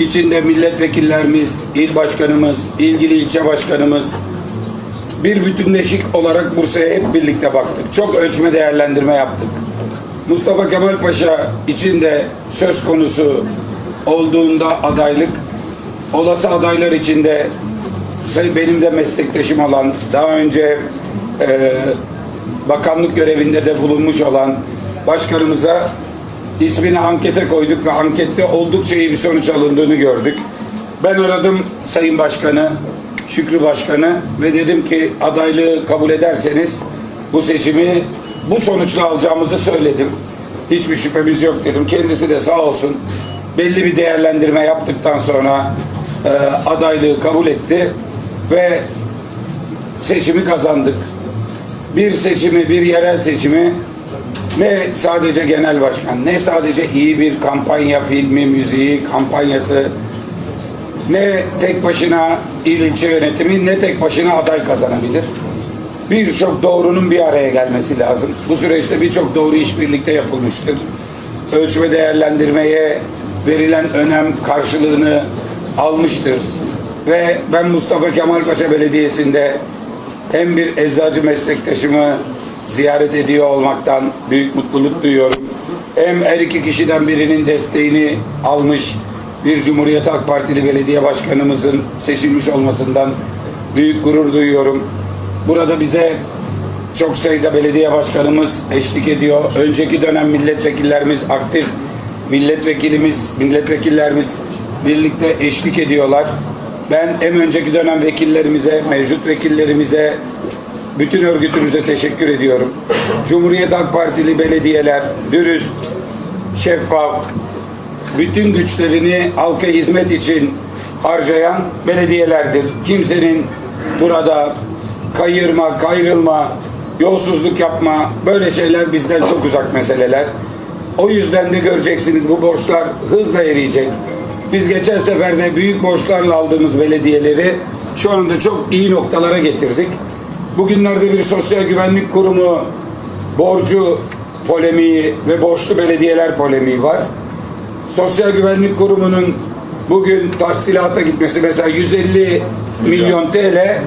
içinde milletvekillerimiz, il başkanımız, ilgili ilçe başkanımız bir bütünleşik olarak Bursa'ya hep birlikte baktık. Çok ölçme değerlendirme yaptık. Mustafa Kemal Paşa içinde söz konusu olduğunda adaylık, olası adaylar içinde say- benim de meslektaşım olan, daha önce e, bakanlık görevinde de bulunmuş olan başkanımıza ismini ankete koyduk ve ankette oldukça iyi bir sonuç alındığını gördük. Ben aradım Sayın Başkanı, Şükrü Başkanı ve dedim ki adaylığı kabul ederseniz bu seçimi bu sonuçla alacağımızı söyledim. Hiçbir şüphemiz yok dedim. Kendisi de sağ olsun belli bir değerlendirme yaptıktan sonra e, adaylığı kabul etti ve seçimi kazandık. Bir seçimi, bir yerel seçimi ne sadece genel başkan, ne sadece iyi bir kampanya filmi, müziği, kampanyası, ne tek başına il ilçe yönetimi, ne tek başına aday kazanabilir. Birçok doğrunun bir araya gelmesi lazım. Bu süreçte birçok doğru iş birlikte yapılmıştır. Ölçme değerlendirmeye verilen önem karşılığını almıştır. Ve ben Mustafa Kemal Paşa Belediyesi'nde hem bir eczacı meslektaşımı ziyaret ediyor olmaktan büyük mutluluk duyuyorum. Hem her iki kişiden birinin desteğini almış bir Cumhuriyet Halk Partili belediye başkanımızın seçilmiş olmasından büyük gurur duyuyorum. Burada bize çok sayıda belediye başkanımız eşlik ediyor. Önceki dönem milletvekillerimiz aktif, milletvekilimiz, milletvekillerimiz birlikte eşlik ediyorlar. Ben hem önceki dönem vekillerimize, mevcut vekillerimize, bütün örgütümüze teşekkür ediyorum. Cumhuriyet Halk Partili belediyeler dürüst, şeffaf, bütün güçlerini halka hizmet için harcayan belediyelerdir. Kimsenin burada kayırma, kayrılma, yolsuzluk yapma böyle şeyler bizden çok uzak meseleler. O yüzden de göreceksiniz bu borçlar hızla eriyecek. Biz geçen seferde büyük borçlarla aldığımız belediyeleri şu anda çok iyi noktalara getirdik. Bugünlerde bir sosyal güvenlik kurumu borcu polemiği ve borçlu belediyeler polemiği var. Sosyal Güvenlik Kurumu'nun bugün tahsilata gitmesi mesela 150 milyon TL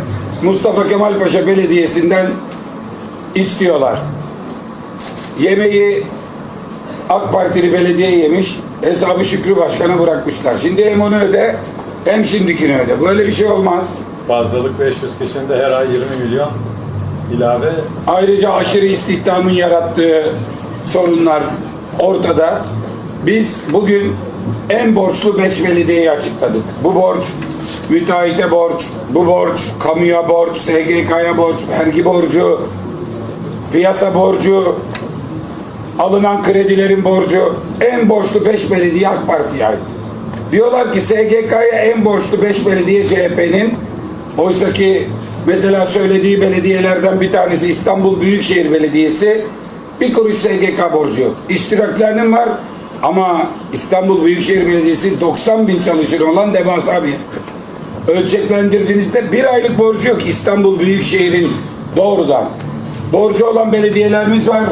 Mustafa Kemal Paşa Belediyesi'nden istiyorlar. Yemeği AK Partili belediye yemiş, hesabı Şükrü Başkan'a bırakmışlar. Şimdi hem onu öde hem şimdikini öde. Böyle bir şey olmaz. Fazlalık 500 kişinin de her ay 20 milyon ilave Ayrıca aşırı istihdamın yarattığı sorunlar ortada. Biz bugün en borçlu 5 belediyeyi açıkladık. Bu borç müteahhite borç, bu borç kamuya borç, SGK'ya borç, vergi borcu, piyasa borcu, alınan kredilerin borcu en borçlu 5 belediye AK Parti'ye ait. Diyorlar ki SGK'ya en borçlu 5 belediye CHP'nin oysa ki mesela söylediği belediyelerden bir tanesi İstanbul Büyükşehir Belediyesi bir kuruş SGK borcu. İştiraklerinin var ama İstanbul Büyükşehir Belediyesi 90 bin çalışır olan devasa bir ölçeklendirdiğinizde bir aylık borcu yok İstanbul Büyükşehir'in doğrudan. Borcu olan belediyelerimiz var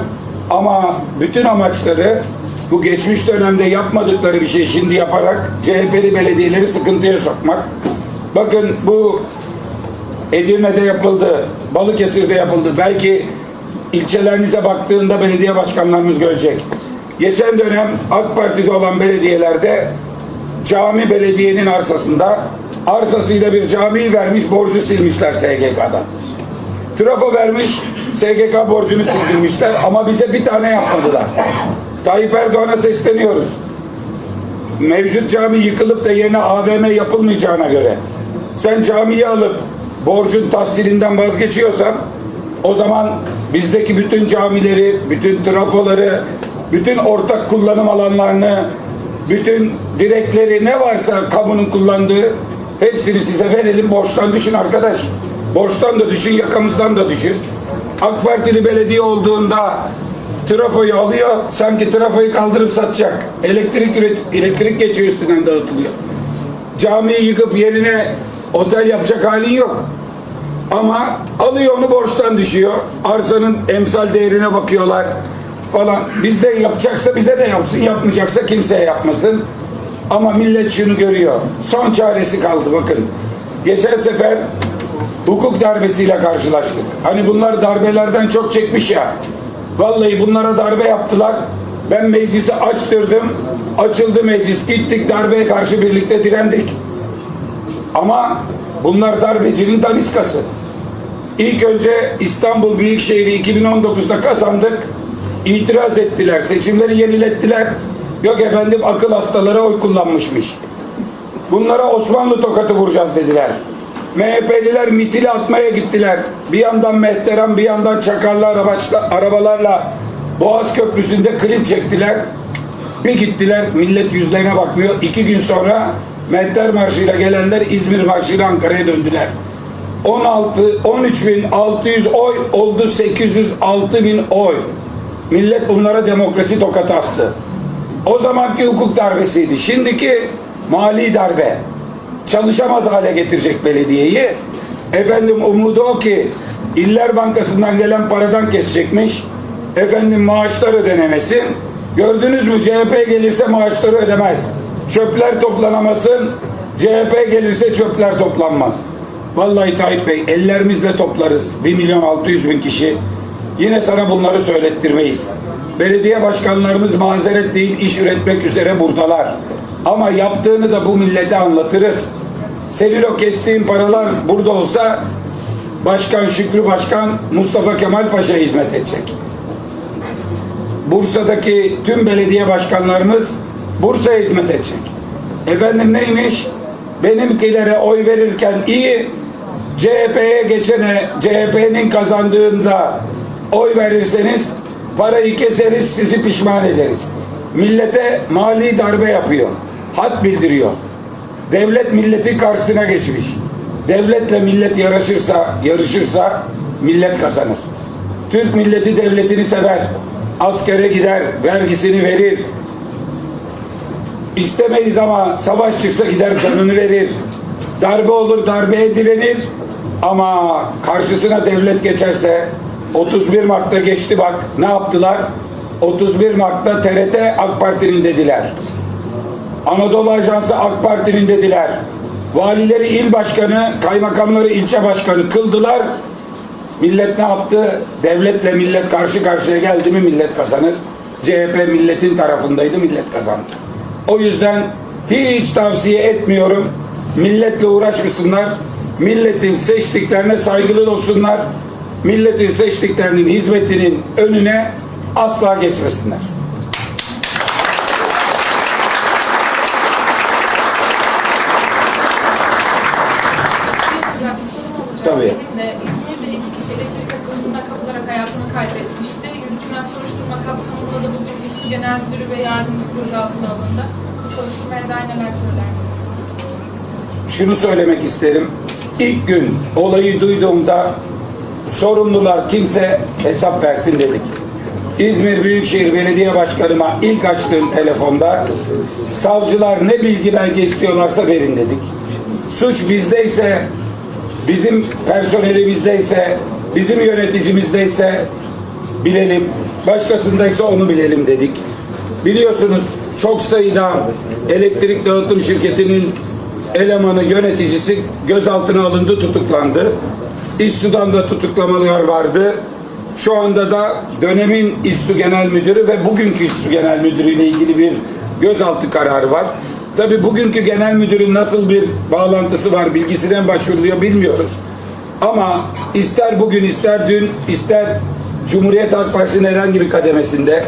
ama bütün amaçları bu geçmiş dönemde yapmadıkları bir şey şimdi yaparak CHP'li belediyeleri sıkıntıya sokmak. Bakın bu Edirne'de yapıldı, Balıkesir'de yapıldı. Belki ilçelerinize baktığında belediye başkanlarımız görecek. Geçen dönem AK Parti'de olan belediyelerde cami belediyenin arsasında arsasıyla bir camiyi vermiş borcu silmişler SGK'dan. Trafo vermiş SGK borcunu sildirmişler ama bize bir tane yapmadılar. Tayyip Erdoğan'a sesleniyoruz. Mevcut cami yıkılıp da yerine AVM yapılmayacağına göre sen camiyi alıp borcun tahsilinden vazgeçiyorsan o zaman bizdeki bütün camileri, bütün trafoları, bütün ortak kullanım alanlarını, bütün direkleri ne varsa kamunun kullandığı hepsini size verelim borçtan düşün arkadaş. Borçtan da düşün, yakamızdan da düşün. AK Partili belediye olduğunda trafoyu alıyor, sanki trafoyu kaldırıp satacak. Elektrik elektrik geçiyor üstünden dağıtılıyor. Camiyi yıkıp yerine otel yapacak halin yok. Ama alıyor onu borçtan düşüyor. Arsanın emsal değerine bakıyorlar falan. Bizde yapacaksa bize de yapsın, yapmayacaksa kimseye yapmasın. Ama millet şunu görüyor. Son çaresi kaldı bakın. Geçen sefer hukuk darbesiyle karşılaştık. Hani bunlar darbelerden çok çekmiş ya. Vallahi bunlara darbe yaptılar. Ben meclisi açtırdım. Açıldı meclis. Gittik darbeye karşı birlikte direndik. Ama bunlar darbecinin daniskası. İlk önce İstanbul Büyükşehir'i 2019'da kazandık. İtiraz ettiler. Seçimleri yenilettiler. Yok efendim akıl hastaları oy kullanmışmış. Bunlara Osmanlı tokatı vuracağız dediler. MHP'liler mitili atmaya gittiler. Bir yandan mehteran bir yandan çakarlı arabaçla, arabalarla Boğaz Köprüsü'nde klip çektiler. Bir gittiler millet yüzlerine bakmıyor. İki gün sonra Mehter Marşı'yla gelenler İzmir Marşı'yla Ankara'ya döndüler. 16, 13.600 oy oldu 806 bin oy. Millet bunlara demokrasi tokatı attı. O zamanki hukuk darbesiydi. Şimdiki mali darbe. Çalışamaz hale getirecek belediyeyi. Efendim umudu o ki İller Bankası'ndan gelen paradan kesecekmiş. Efendim maaşlar ödenemesin. Gördünüz mü CHP gelirse maaşları ödemez. Çöpler toplanamasın. CHP gelirse çöpler toplanmaz. Vallahi Tayyip Bey ellerimizle toplarız. 1 milyon 600 bin kişi. Yine sana bunları söylettirmeyiz. Belediye başkanlarımız mazeret değil iş üretmek üzere buradalar. Ama yaptığını da bu millete anlatırız. Senin o kestiğin paralar burada olsa Başkan Şükrü Başkan Mustafa Kemal Paşa hizmet edecek. Bursa'daki tüm belediye başkanlarımız Bursa'ya hizmet edecek. Efendim neymiş? Benimkilere oy verirken iyi, CHP'ye geçene, CHP'nin kazandığında oy verirseniz parayı keseriz, sizi pişman ederiz. Millete mali darbe yapıyor. Hat bildiriyor. Devlet milleti karşısına geçmiş. Devletle millet yarışırsa, yarışırsa millet kazanır. Türk milleti devletini sever. Askere gider, vergisini verir. İstemeyiz ama savaş çıksa gider canını verir. Darbe olur, darbeye direnir. Ama karşısına devlet geçerse 31 Mart'ta geçti bak ne yaptılar? 31 Mart'ta TRT AK Parti'nin dediler. Anadolu Ajansı AK Parti'nin dediler. Valileri il başkanı, kaymakamları ilçe başkanı kıldılar. Millet ne yaptı? Devletle millet karşı karşıya geldi mi millet kazanır. CHP milletin tarafındaydı, millet kazandı. O yüzden hiç tavsiye etmiyorum. Milletle uğraşmasınlar. Milletin seçtiklerine saygılı olsunlar. Milletin seçtiklerinin hizmetinin önüne asla geçmesinler. Ya bir sorum olacak. Tabii. Benim de İzmir'de iki kişi elektrik akımında kapılarak hayatını kaybetmişti. Yürütülen soruşturma kapsamında da bugün İSKİ Genel Müdürü gözaltına alındı. Bu soruşturmaya dair neler söylersiniz? şunu söylemek isterim. İlk gün olayı duyduğumda sorumlular kimse hesap versin dedik. İzmir Büyükşehir Belediye Başkanıma ilk açtığım telefonda savcılar ne bilgi belge istiyorlarsa verin dedik. Suç bizdeyse, bizim personelimizdeyse, bizim yöneticimizdeyse bilelim. Başkasındaysa onu bilelim dedik. Biliyorsunuz çok sayıda elektrik dağıtım şirketinin elemanı yöneticisi gözaltına alındı tutuklandı. İSSU'dan da tutuklamalar vardı. Şu anda da dönemin İSSU Genel Müdürü ve bugünkü İSSU Genel Müdürü ile ilgili bir gözaltı kararı var. Tabi bugünkü genel müdürün nasıl bir bağlantısı var bilgisine başvuruluyor bilmiyoruz. Ama ister bugün ister dün ister Cumhuriyet Halk Partisi'nin herhangi bir kademesinde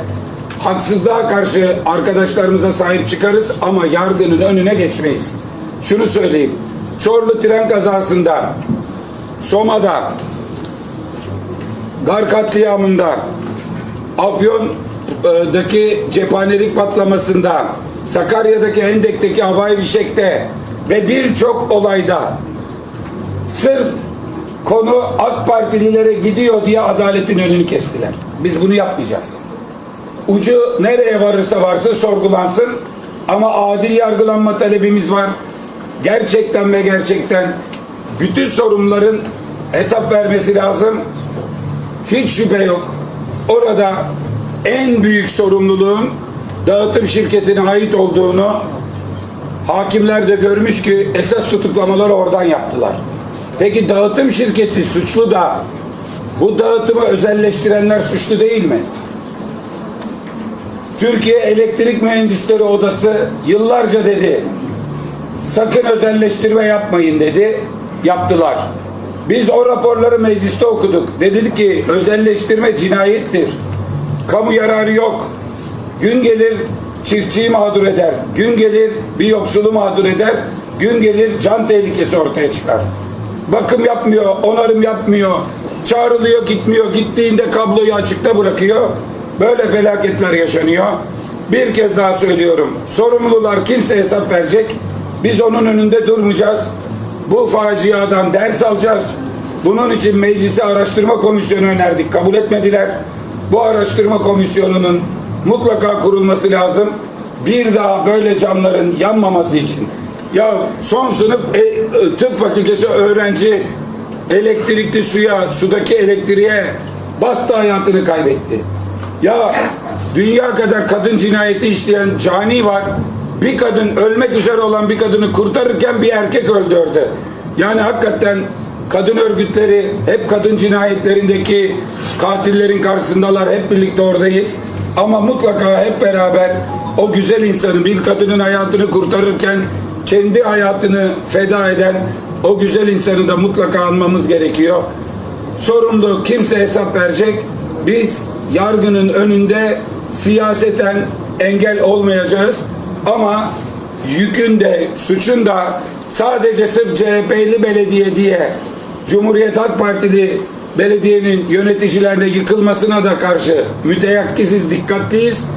haksızlığa karşı arkadaşlarımıza sahip çıkarız ama yargının önüne geçmeyiz. Şunu söyleyeyim. Çorlu tren kazasında Soma'da Gar katliamında Afyon'daki cephanelik patlamasında Sakarya'daki Hendek'teki havai fişekte ve birçok olayda sırf konu AK Partililere gidiyor diye adaletin önünü kestiler. Biz bunu yapmayacağız. Ucu nereye varırsa varsa sorgulansın ama adil yargılanma talebimiz var. Gerçekten ve gerçekten bütün sorumluların hesap vermesi lazım. Hiç şüphe yok. Orada en büyük sorumluluğun dağıtım şirketine ait olduğunu Hakimler de görmüş ki esas tutuklamaları oradan yaptılar. Peki dağıtım şirketi suçlu da bu dağıtımı özelleştirenler suçlu değil mi? Türkiye Elektrik Mühendisleri Odası yıllarca dedi. Sakın özelleştirme yapmayın dedi. Yaptılar. Biz o raporları mecliste okuduk. Dedi ki özelleştirme cinayettir. Kamu yararı yok. Gün gelir çiftçiyi mağdur eder. Gün gelir bir yoksulu mağdur eder. Gün gelir can tehlikesi ortaya çıkar. Bakım yapmıyor, onarım yapmıyor. Çağrılıyor gitmiyor. Gittiğinde kabloyu açıkta bırakıyor. Böyle felaketler yaşanıyor. Bir kez daha söylüyorum. Sorumlular kimse hesap verecek. Biz onun önünde durmayacağız. Bu faciadan ders alacağız. Bunun için meclise araştırma komisyonu önerdik. Kabul etmediler. Bu araştırma komisyonunun mutlaka kurulması lazım. Bir daha böyle canların yanmaması için. Ya son sınıf e, tıp fakültesi öğrenci elektrikli suya, sudaki elektriğe bastı hayatını kaybetti. Ya dünya kadar kadın cinayeti işleyen cani var. Bir kadın ölmek üzere olan bir kadını kurtarırken bir erkek öldürdü. Yani hakikaten kadın örgütleri hep kadın cinayetlerindeki katillerin karşısındalar. Hep birlikte oradayız. Ama mutlaka hep beraber o güzel insanı bir kadının hayatını kurtarırken kendi hayatını feda eden o güzel insanı da mutlaka almamız gerekiyor sorumlu kimse hesap verecek. Biz yargının önünde siyaseten engel olmayacağız. Ama yükün de suçun da sadece sırf CHP'li belediye diye Cumhuriyet Halk Partili belediyenin yöneticilerine yıkılmasına da karşı müteyakkiziz, dikkatliyiz.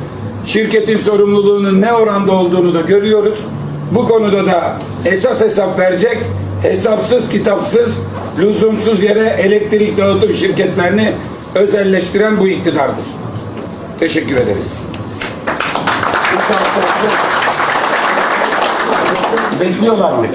Şirketin sorumluluğunun ne oranda olduğunu da görüyoruz. Bu konuda da esas hesap verecek, hesapsız kitapsız, lüzumsuz yere elektrik dağıtım şirketlerini özelleştiren bu iktidardır. Teşekkür ederiz. Bekliyorlar mı?